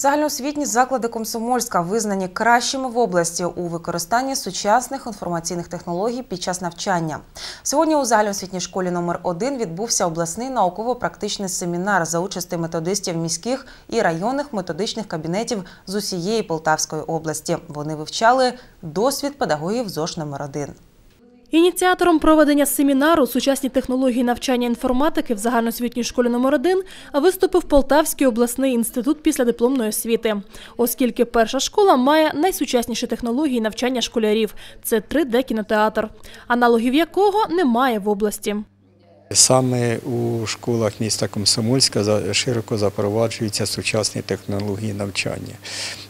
Загальноосвітні заклади Комсомольська визнані кращими в області у використанні сучасних інформаційних технологій під час навчання. Сьогодні у загальноосвітній школі номер 1 відбувся обласний науково-практичний семінар за участі методистів міських і районних методичних кабінетів з усієї Полтавської області. Вони вивчали досвід педагогів ЗОШ номер 1 Ініціатором проведення семінару Сучасні технології навчання інформатики в загальноосвітній школі номер 1 виступив Полтавський обласний інститут післядипломної освіти, оскільки перша школа має найсучасніші технології навчання школярів це 3D-кінотеатр, аналогів якого немає в області. Саме у школах міста Комсомольська широко запроваджуються сучасні технології навчання.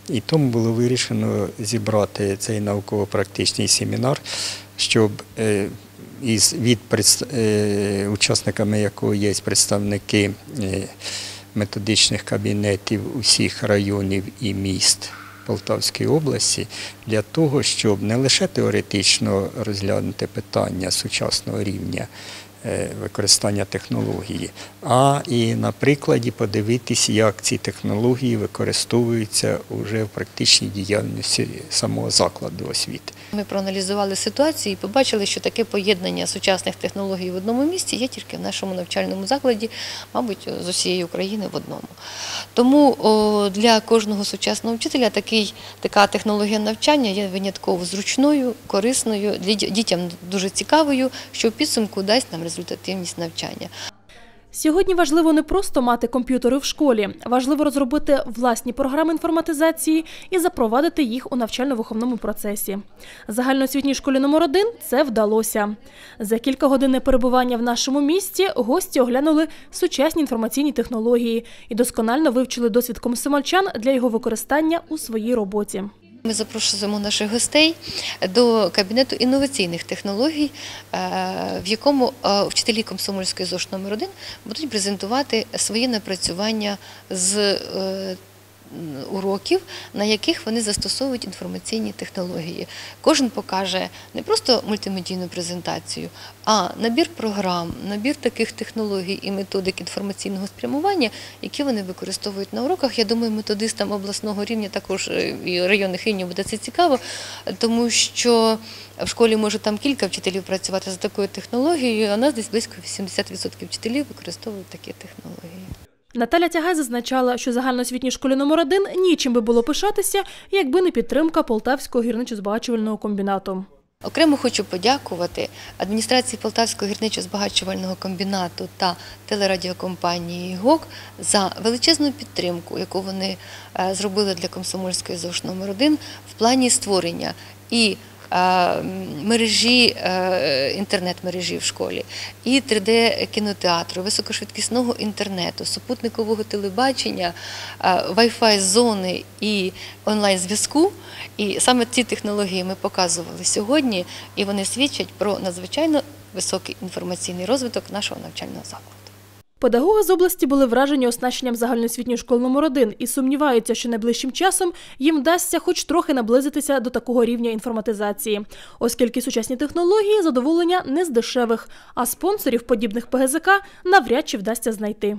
І тому було вирішено зібрати цей науково-практичний семінар, щоб е, від е, учасниками якого є представники е, методичних кабінетів усіх районів і міст. Полтавської області для того, щоб не лише теоретично розглянути питання сучасного рівня використання технології, а і на прикладі подивитись, як ці технології використовуються уже в практичній діяльності самого закладу освіти. Ми проаналізували ситуацію і побачили, що таке поєднання сучасних технологій в одному місці є тільки в нашому навчальному закладі, мабуть, з усієї України в одному. Тому для кожного сучасного вчителя такий, така технологія навчання є винятково зручною, корисною, дітям дуже цікавою, що в підсумку дасть нам результативність навчання. Сьогодні важливо не просто мати комп'ютери в школі, важливо розробити власні програми інформатизації і запровадити їх у навчально-виховному процесі. Загальноосвітній школі номер 1 це вдалося. За кілька годин перебування в нашому місті гості оглянули сучасні інформаційні технології і досконально вивчили досвід комсомольчан для його використання у своїй роботі. Ми запрошуємо наших гостей до кабінету інноваційних технологій, е, в якому е, вчителі комсомольської ЗОШ номер 1 будуть презентувати свої напрацювання з е, уроків, на яких вони застосовують інформаційні технології. Кожен покаже не просто мультимедійну презентацію, а набір програм, набір таких технологій і методик інформаційного спрямування, які вони використовують на уроках. Я думаю, методистам обласного рівня також е, і районних рівнів буде це цікаво, тому що в школі може там кілька вчителів працювати за такою технологією, а у нас десь близько 80% вчителів використовують такі технології. Наталя Тягай зазначала, що загальноосвітній школі номер 1 нічим би було пишатися, якби не підтримка Полтавського гірничо-збагачувального комбінату. Окремо хочу подякувати адміністрації Полтавського гірничо-збагачувального комбінату та телерадіокомпанії ГОК за величезну підтримку, яку вони е, зробили для комсомольської ЗОШ номер 1 в плані створення і мережі, е, інтернет-мережі в школі, і 3D-кінотеатру, високошвидкісного інтернету, супутникового телебачення, е, Wi-Fi зони і онлайн-зв'язку. І саме ці технології ми показували сьогодні, і вони свідчать про надзвичайно високий інформаційний розвиток нашого навчального закладу. Педагоги з області були вражені оснащенням загальноосвітньої школи номер 1 і сумніваються, що найближчим часом їм вдасться хоч трохи наблизитися до такого рівня інформатизації, оскільки сучасні технології задоволення не з дешевих, а спонсорів подібних ПГЗК навряд чи вдасться знайти.